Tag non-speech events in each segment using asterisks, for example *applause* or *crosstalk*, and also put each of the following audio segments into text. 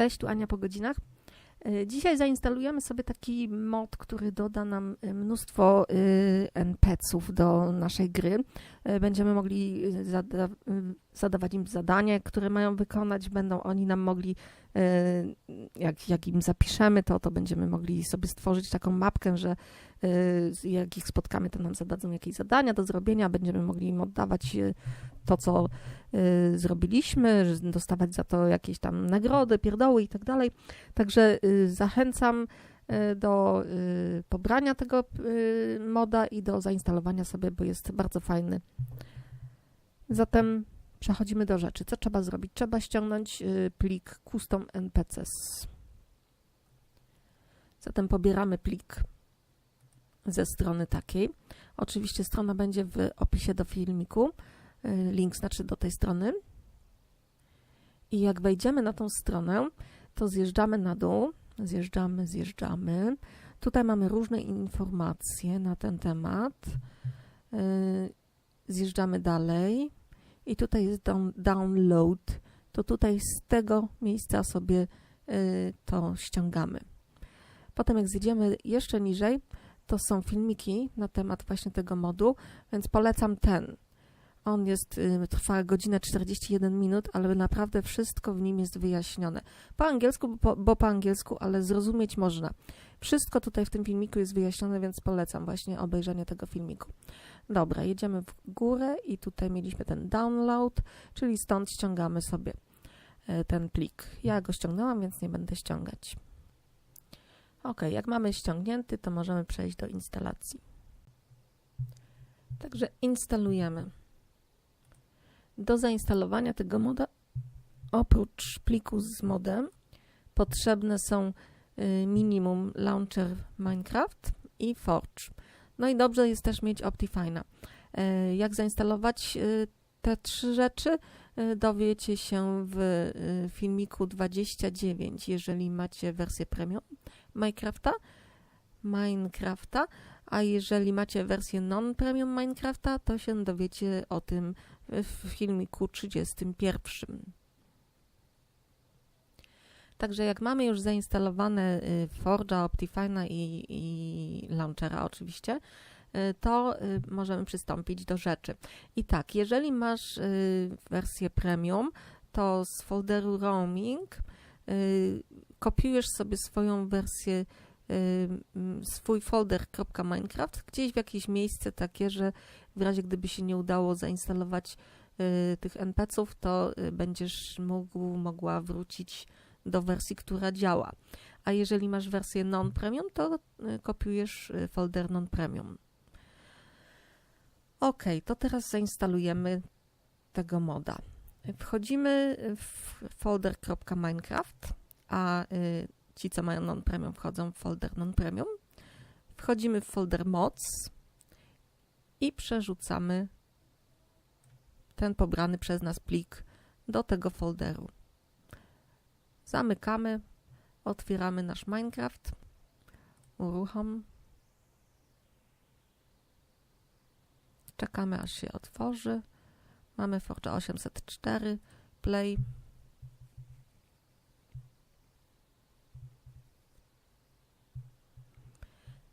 Cześć, tu Ania po godzinach. E, Dzisiaj zainstalujemy sobie taki mod, który doda nam e, mnóstwo y, NPC-ów do naszej gry. Będziemy mogli y, zada y, zadawać im zadania, które mają wykonać. Będą oni nam mogli, y, jak, jak im zapiszemy, to, to będziemy mogli sobie stworzyć taką mapkę, że y, jak ich spotkamy, to nam zadadzą jakieś zadania do zrobienia. Będziemy mogli im oddawać y, to, co y, zrobiliśmy, dostawać za to jakieś tam nagrody, pierdoły i tak dalej. Także zachęcam do pobrania tego moda i do zainstalowania sobie, bo jest bardzo fajny. Zatem przechodzimy do rzeczy. Co trzeba zrobić? Trzeba ściągnąć plik custom npcs. Zatem pobieramy plik ze strony takiej. Oczywiście strona będzie w opisie do filmiku. Y, Link znaczy do tej strony. I jak wejdziemy na tą stronę, to zjeżdżamy na dół, zjeżdżamy, zjeżdżamy. Tutaj mamy różne informacje na ten temat. Y, Zjeżdżamy dalej i tutaj jest down, download. To tutaj z tego miejsca sobie y, to ściągamy. Potem jak zjedziemy jeszcze niżej, to są filmiki na temat właśnie tego modu, więc polecam ten. On jest, y, trwa godzinę 41 minut, ale naprawdę wszystko w nim jest wyjaśnione. Po angielsku, bo bo po angielsku, ale zrozumieć można. Wszystko tutaj w tym filmiku jest wyjaśnione, więc polecam właśnie obejrzenie tego filmiku. Dobra, jedziemy w górę i tutaj mieliśmy ten download, czyli stąd ściągamy sobie e, ten plik. Ja go ściągnęłam, więc nie będę ściągać. Ok, jak mamy ściągnięty, to możemy przejść do instalacji. Także instalujemy. Do zainstalowania tego moda, oprócz pliku z modem, potrzebne są y, minimum launcher Minecraft i Forge. No i dobrze jest też mieć Optifine'a. E, Jak zainstalować y, te trzy rzeczy, y, dowiecie się w filmiku 29, jeżeli macie wersję premium Minecrafta, Minecrafta, a jeżeli macie wersję non-premium Minecrafta, to się dowiecie o tym w filmiku 31. Także jak mamy już zainstalowane y, Forge'a, Optifine'a i, i Launchera oczywiście, y, to y, możemy przystąpić do rzeczy. I tak, jeżeli masz wersję premium, to z folderu roaming kopiujesz sobie swoją wersję, y, swój folder .minecraft gdzieś w jakieś miejsce takie, że w razie gdyby się nie udało zainstalować y, tych NPC-ów, to y, będziesz mógł, mogła wrócić do wersji, która działa. A jeżeli masz wersję non-premium, to y, kopiujesz y, folder non-premium. Ok, to teraz zainstalujemy tego moda. Wchodzimy w folder .minecraft, a y, ci, co mają non-premium, wchodzą w folder non-premium. Wchodzimy w folder mods i przerzucamy ten pobrany przez nas plik do tego folderu. Zamykamy, otwieramy nasz Minecraft, uruchom. Czekamy aż się otworzy. Mamy Forge 804, play.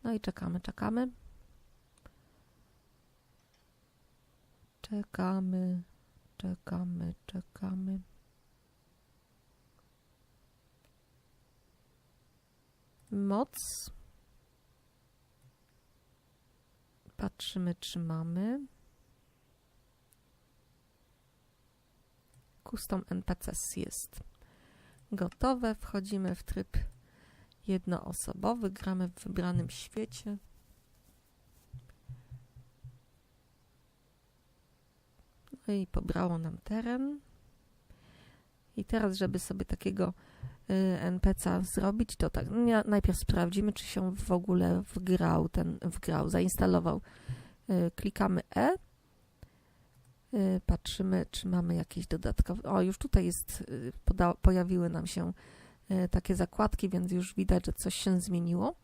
No i czekamy, czekamy. Czekamy, czekamy, czekamy. Moc. Patrzymy, czy Custom NPCs jest gotowe. Wchodzimy w tryb jednoosobowy. Gramy w wybranym świecie. No i pobrało nam teren. I teraz, żeby sobie takiego y, NPC'a zrobić, to tak, nie- najpierw sprawdzimy, czy się w ogóle wgrał, ten wgrał, zainstalował. Y, Klikamy E, patrzymy, czy mamy jakieś dodatkowe. O, już tutaj jest, y, poda, pojawiły nam się y, takie zakładki, więc już widać, że coś się zmieniło.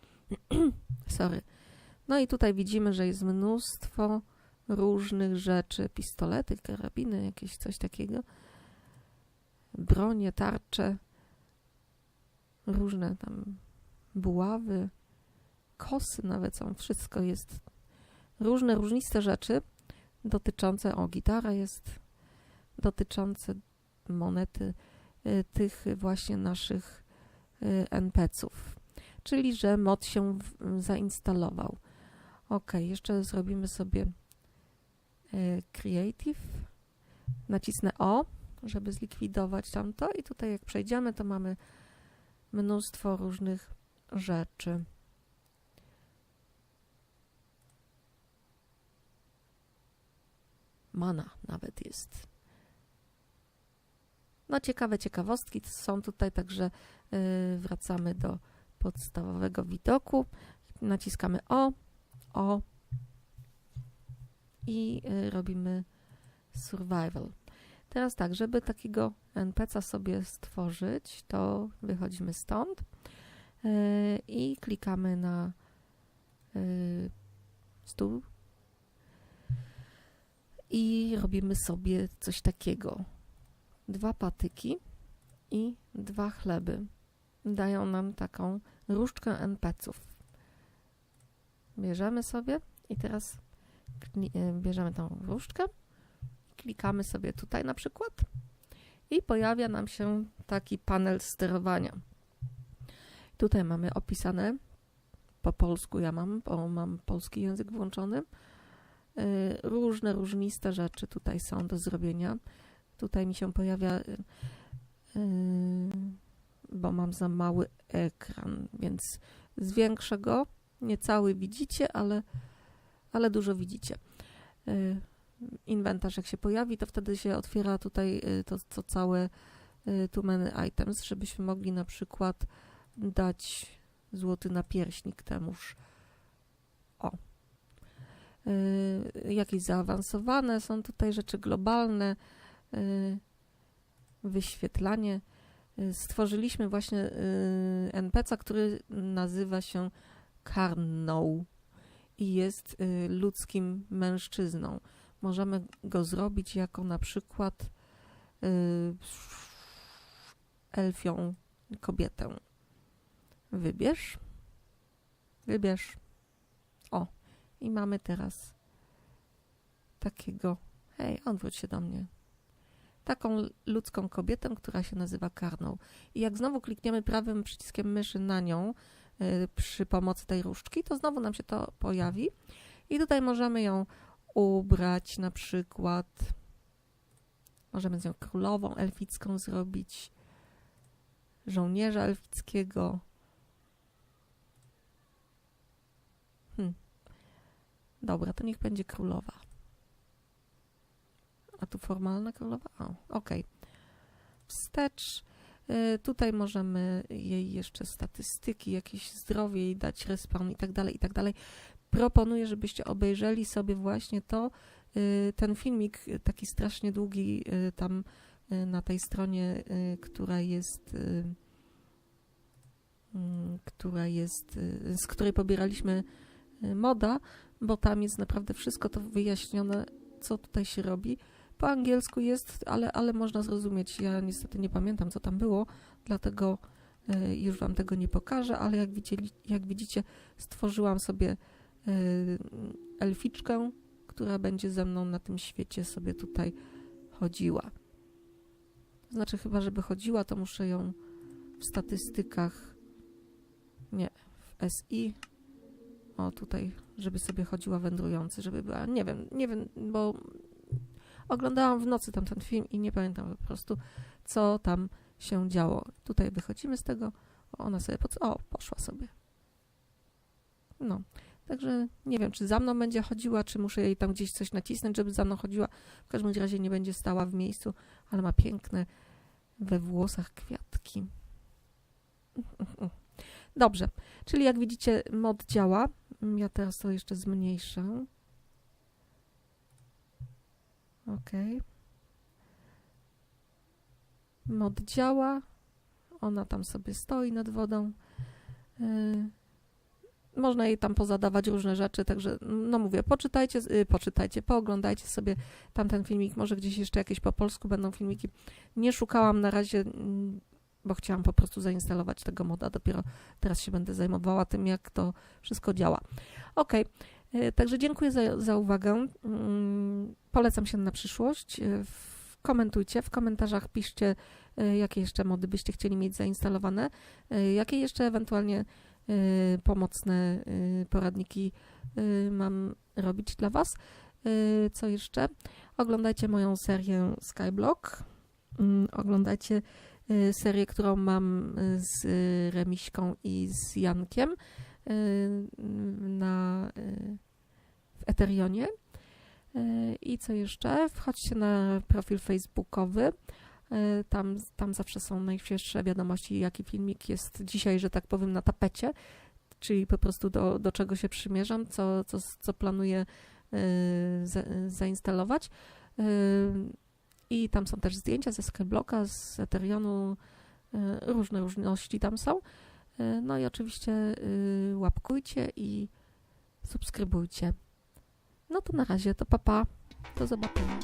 *clears throat* Sorry. No i tutaj widzimy, że jest mnóstwo różnych rzeczy, pistolety, karabiny, jakieś coś takiego, bronie, tarcze. różne tam buławy, kosy nawet są, wszystko jest różne, różniste rzeczy dotyczące, o gitara jest, dotyczące monety y, tych właśnie naszych y, NPC-ów. Czyli, że mod się zainstalował. Ok, jeszcze zrobimy sobie y, Creative. Nacisnę O, żeby zlikwidować tamto i tutaj jak przejdziemy, to mamy mnóstwo różnych rzeczy. Nawet jest. No ciekawe ciekawostki są tutaj, także yy, wracamy do podstawowego widoku. Naciskamy O, O i yy, robimy survival. Teraz tak, żeby takiego NPC sobie stworzyć, to wychodzimy stąd yy, i klikamy na stół i robimy sobie coś takiego. Dwa patyki i dwa chleby dają nam taką różdżkę NPC-ów. Bierzemy sobie i teraz e, bierzemy tą różdżkę, klikamy sobie tutaj na przykład i pojawia nam się taki panel sterowania. Tutaj mamy opisane po polsku, ja mam, bo mam polski język włączony. Y, różne, różniste rzeczy tutaj są do zrobienia. Tutaj mi się pojawia, y, y, bo mam za mały ekran, więc zwiększę go. Nie cały widzicie, ale, ale dużo widzicie. Inwentarz jak się pojawi, to wtedy się otwiera tutaj to, to całe tu menu items, żebyśmy mogli na przykład dać złoty napierśnik temuż. Y, jakieś zaawansowane, są tutaj rzeczy globalne, y, wyświetlanie. Y, stworzyliśmy właśnie NPC, który nazywa się Karną i jest ludzkim mężczyzną. Możemy go zrobić jako na przykład elfią kobietę. Wybierz. Wybierz. I mamy teraz takiego, hej, odwróć się do mnie. Taką ludzką kobietę, która się nazywa Karną. I jak znowu klikniemy prawym przyciskiem myszy na nią y, przy pomocy tej różdżki, to znowu nam się to pojawi. I tutaj możemy ją ubrać na przykład. Możemy z nią królową elficką zrobić, żołnierza elfickiego. Hmm. Dobra, to niech będzie królowa. A tu formalna królowa? O, okej. Okay. Wstecz. Y, tutaj możemy jej jeszcze statystyki, jakieś zdrowie jej dać, respawn i tak dalej, i tak dalej. Proponuję, żebyście obejrzeli sobie właśnie to, y, ten filmik taki strasznie długi y, tam na tej stronie, która jest mm, która jest, z której pobieraliśmy moda, bo tam jest naprawdę wszystko to wyjaśnione, co tutaj się robi. Po angielsku jest, ale, ale można zrozumieć. Ja niestety nie pamiętam, co tam było, dlatego y, już Wam tego nie pokażę, ale jak, widzieli, jak widzicie, stworzyłam sobie y, elficzkę, która będzie ze mną na tym świecie sobie tutaj chodziła. Znaczy, chyba, żeby chodziła, to muszę ją w statystykach, nie, w SI o tutaj, żeby sobie chodziła wędrujący, żeby była, nie wiem, nie wiem, bo oglądałam w nocy tam ten film i nie pamiętam po prostu, co tam się działo. Tutaj wychodzimy z tego, ona sobie, pod... o, poszła sobie. No, także nie wiem, czy za mną będzie chodziła, czy muszę jej tam gdzieś coś nacisnąć, żeby za mną chodziła. W każdym razie nie będzie stała w miejscu, ale ma piękne we włosach kwiatki. *laughs* Dobrze, czyli jak widzicie mod działa. Ja teraz to jeszcze zmniejszę. Ok. Mod działa. Ona tam sobie stoi nad wodą. Yy. Można jej tam pozadawać różne rzeczy, także no mówię, poczytajcie, yy, poczytajcie, pooglądajcie sobie tamten filmik, może gdzieś jeszcze jakieś po polsku będą filmiki. Nie szukałam na razie yy, bo chciałam po prostu zainstalować tego moda. Dopiero teraz się będę zajmowała tym, jak to wszystko działa. Ok, także dziękuję za, za uwagę. Mm, Polecam się na przyszłość. E, Komentujcie, w komentarzach piszcie, e, jakie jeszcze mody byście chcieli mieć zainstalowane, e, jakie jeszcze ewentualnie e, pomocne e, poradniki e, mam robić dla Was. E, Co jeszcze? Oglądajcie moją serię Skyblock. Mm, Oglądajcie e, serię, którą mam e, z e, Remiśką i z Jankiem na, w Eterionie. I co jeszcze? Wchodźcie na profil facebookowy. Tam, tam zawsze są najświeższe wiadomości, jaki filmik jest dzisiaj, że tak powiem, na tapecie, czyli po prostu do, do czego się przymierzam, co, co, co planuję za, zainstalować. I tam są też zdjęcia ze Skyblocka, z Eterionu, e, różne różności tam są. E, No i oczywiście e, łapkujcie i subskrybujcie. No to na razie, to papa. Do zobaczenia.